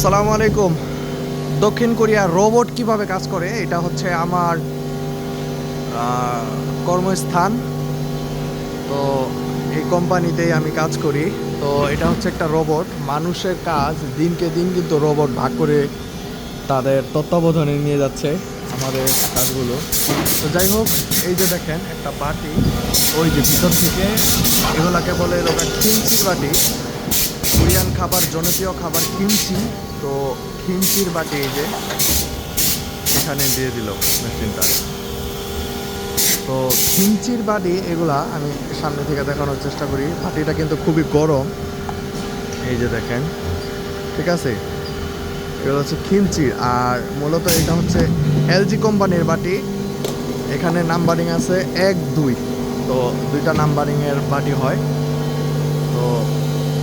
আসসালামু আলাইকুম। দক্ষিণ কোরিয়ার রোবট কীভাবে কাজ করে? এটা হচ্ছে আমার কর্মস্থান। তো এই কোম্পানিতেই আমি কাজ করি। তো এটা হচ্ছে একটা রোবট। মানুষের কাজ দিনকে দিন কিন্তু রোবট ভাগ করে তাদের তত্ত্বাবধানে নিয়ে যাচ্ছে আমাদের কাজগুলো। তো যাই হোক, এই যে দেখেন একটা বাটি, ওই যে ভিতর থেকে এগুলাকে বলে কিমচির বাটি। কোরিয়ান খাবার, জনপ্রিয় খাবার কিমচি তো কিমচির বাটি এই যে, এখানে দিয়ে দিল মেশিনটা তো কিমচির বাটি, এগুলা আমি সামনে থেকে দেখানোর চেষ্টা করি। বাটিটা কিন্তু খুবই গরম। এই যে দেখেন, ঠিক আছে? এগুলো হচ্ছে খিমচির। আর মূলত এটা হচ্ছে এলজি কোম্পানির বাটি। এখানে নাম্বারিং আছে এক দুই। তো দুইটা নাম্বারিংয়ের বাটি হয়। তো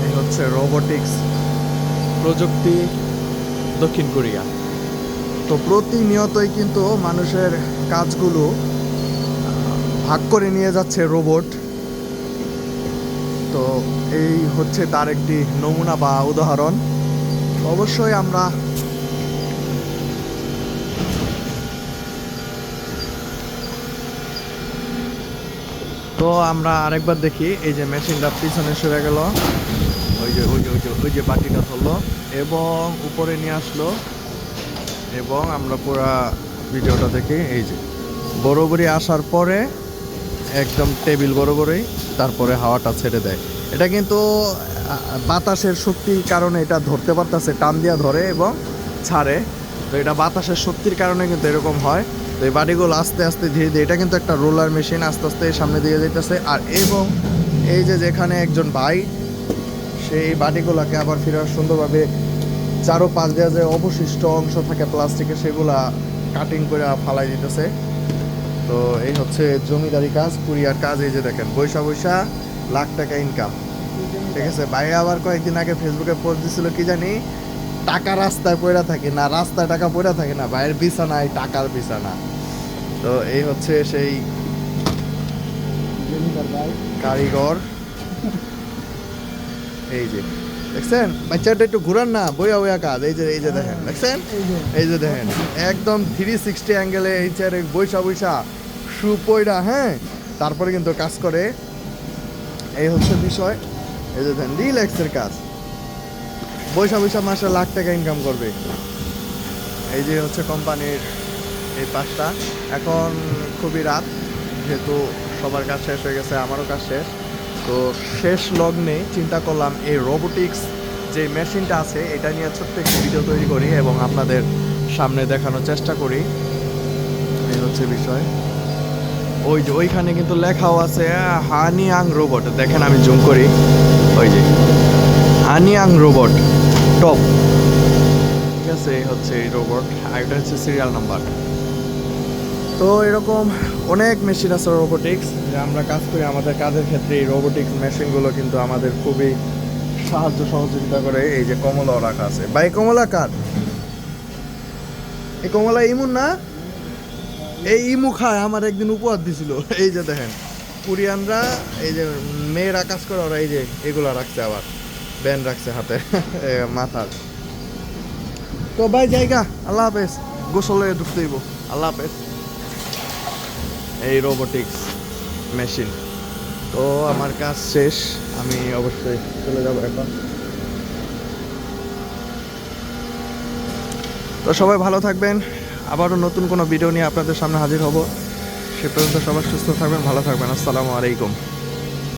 এই হচ্ছে রোবোটিক্স প্রযুক্তি দক্ষিণ কোরিয়া। তো প্রতিনিয়তই কিন্তু মানুষের কাজগুলো ভাগ করে নিয়ে যাচ্ছে রোবট। তো এই হচ্ছে তার একটি নমুনা বা উদাহরণ। অবশ্যই আমরা তো আমরা আরেকবার দেখি, এই যে মেশিনটা পিছনে সরে গেল। ওই যে ওই যে ওই যে ওই যে বাটিটা ধরলো এবং উপরে নিয়ে আসলো এবং আমরা পুরা ভিডিওটা দেখি, এই যে। বরাবরই আসার পরে একদম টেবিল বরাবরই তারপরে হাওয়াটা ছেড়ে দেয়। এটা কিন্তু বাতাসের শক্তির কারণে এটা ধরতে পারতেছে, টান দিয়া ধরে এবং ছাড়ে। তো এটা বাতাসের শক্তির কারণে কিন্তু এরকম হয়। তো এই বাড়িগুলো আস্তে আস্তে ধীরে ধীরে, এটা কিন্তু একটা রোলার মেশিন আস্তে আস্তে সামনে দিয়ে যেতেছে আর এবং এই যে যেখানে একজন ভাই সেই বাটিগুলোকে আবার ফিরে সুন্দরভাবে চারো পাঁচ দেওয়া যে অবশিষ্ট অংশ থাকে প্লাস্টিকের সেগুলা কাটিং করে ফালাই দিতেছে। তো এই হচ্ছে জমিদারি কাজ, কুরিয়ার কাজ, এই যে দেখেন, বৈশা বৈশা লাখ টাকা ইনকাম ঠিক আছে, ভাই আবার কয়েকদিন আগে ফেসবুকে পোস্ট দিছিল, কি জানি, টাকা রাস্তায় পড়ে থাকে না, রাস্তায় টাকা পড়ে থাকে না, ভাইয়ের বিছানায় টাকার বিছানা। তো এই হচ্ছে সেই কারিগর। এই যে দেখছেন? বাচ্চাটা একটু ঘুরান না বইয়া বইয়া কাজ এই যে এই যে দেখেন দেখছেন? এই যে। দেখেন একদম থ্রি সিক্সটি অ্যাঙ্গেলে এই চেয়ারে বৈশা বৈশা শু পয়রা হ্যাঁ? তারপরে কিন্তু কাজ করে। এই হচ্ছে বিষয়। এই যে দেখেন রিল্যাক্সের কাজ। বৈশা বৈশা মাসে লাখ টাকা ইনকাম করবে। এই যে হচ্ছে কোম্পানির এই পাশটা এখন খুবই রাত যেহেতু সবার কাজ শেষ হয়ে গেছে আমারও কাজ শেষ। তো শেষ লগ্নে চিন্তা করলাম এই রোবোটিক্স যে মেশিনটা আছে, এটা নিয়ে ছোট্ট একটি ভিডিও তৈরি করি এবং আপনাদের সামনে দেখানোর চেষ্টা করি। এই হচ্ছে বিষয়। ওই যে ওইখানে কিন্তু লেখাও আছে, হানিয়াং রোবট দেখেন আমি জুম করি। ওই যে, হানিয়াং রোবট টপ ঠিক আছে, এই হচ্ছে এই রোবট আর এটা হচ্ছে সিরিয়াল নাম্বার তো এরকম অনেক মেশিন আছে রোবোটিক্স যে আমরা কাজ করি আমাদের কাজের ক্ষেত্রে এই রোবোটিক্স মেশিনগুলো কিন্তু আমাদের খুবই সাহায্য সহযোগিতা করে। এই যে কমলাও রাখা আছে। ভাই কমলা কার? এই কমলা ইমুন না? এই ইমু খায়, আমার একদিন উপহার দিছিল। এই যে দেখেন, কোরিয়ানরা, এই যে মেয়েরা কাজ করে, ওরা এই যে এগুলো রাখছে আবার। ব্যান্ড রাখছে হাতে মাথার। তো ভাই, জায়গা, আল্লাহ হাফেজ। গোসলে ঢুকতে দিব আল্লাহ হাফেজ। এই রোবোটিক্স মেশিন তো আমার কাজ শেষ, আমি অবশ্যই চলে যাব এখন। তো সবাই ভালো থাকবেন, আবারও নতুন কোনো ভিডিও নিয়ে আপনাদের সামনে হাজির হব। সে পর্যন্ত সবাই সুস্থ থাকবেন, ভালো থাকবেন, আসসালামু আলাইকুম।